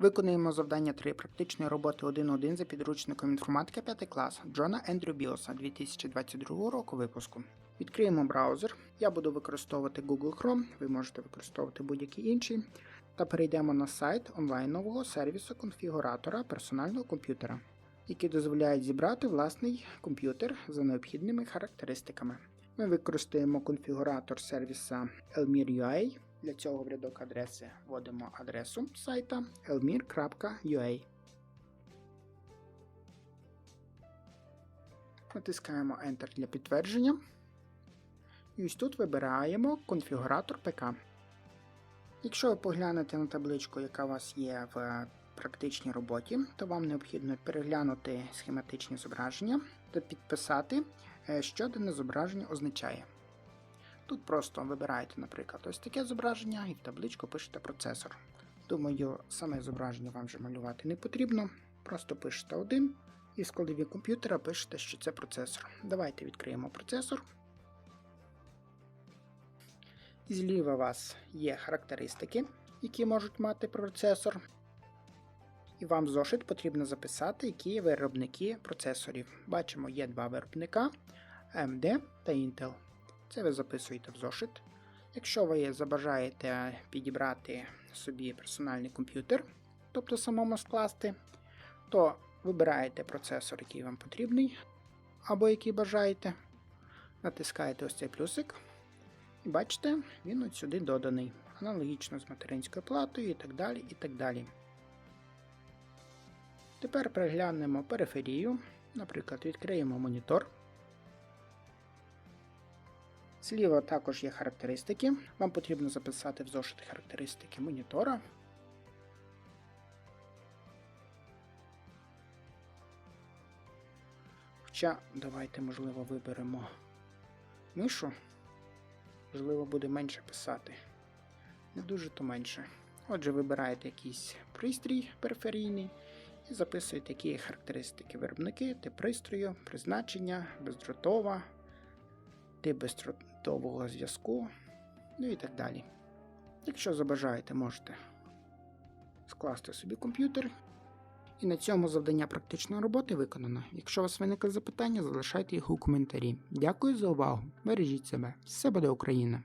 Виконуємо завдання 3 практичної роботи 1.1 за підручником інформатика 5 клас Джона Ендрю Білоса 2022 року випуску. Відкриємо браузер. Я буду використовувати Google Chrome, ви можете використовувати будь-який інший. Та перейдемо на сайт онлайнового сервісу конфігуратора персонального комп'ютера, який дозволяє зібрати власний комп'ютер за необхідними характеристиками. Ми використаємо конфігуратор сервіса Elmir.ua. Для цього в рядок адреси вводимо адресу сайта elmir.ua. Натискаємо Enter для підтвердження. І ось тут вибираємо конфігуратор ПК. Якщо ви поглянете на табличку, яка у вас є в практичній роботі, то вам необхідно переглянути схематичні зображення та підписати, що дане зображення означає. Тут просто вибираєте, наприклад, ось таке зображення і в табличку пишете процесор. Думаю, саме зображення вам вже малювати не потрібно. Просто пишете один і в складові комп'ютера пишете, що це процесор. Давайте відкриємо процесор. Зліва у вас є характеристики, які можуть мати процесор. І вам в зошит потрібно записати, які є виробники процесорів. Бачимо, є два виробника AMD та Intel. Це ви записуєте в зошит. Якщо ви забажаєте підібрати собі персональний комп'ютер, тобто самому скласти, то вибираєте процесор, який вам потрібний, або який бажаєте. Натискаєте ось цей плюсик. І бачите, він от сюди доданий. Аналогічно з материнською платою і так далі. і так далі. Тепер переглянемо периферію. Наприклад, відкриємо монітор. Зліва також є характеристики. Вам потрібно записати в зошит характеристики монітора. Хоча давайте, можливо, виберемо мишу. Можливо, буде менше писати. Не дуже то менше. Отже, вибираєте якийсь пристрій периферійний і записуєте, які є характеристики виробники, тип пристрою, призначення, бездротова, тип бездротового зв'язку, ну і так далі. Якщо забажаєте, можете скласти собі комп'ютер. І на цьому завдання практичної роботи виконано. Якщо у вас виникли запитання, залишайте їх у коментарі. Дякую за увагу. Бережіть себе. Все буде Україна!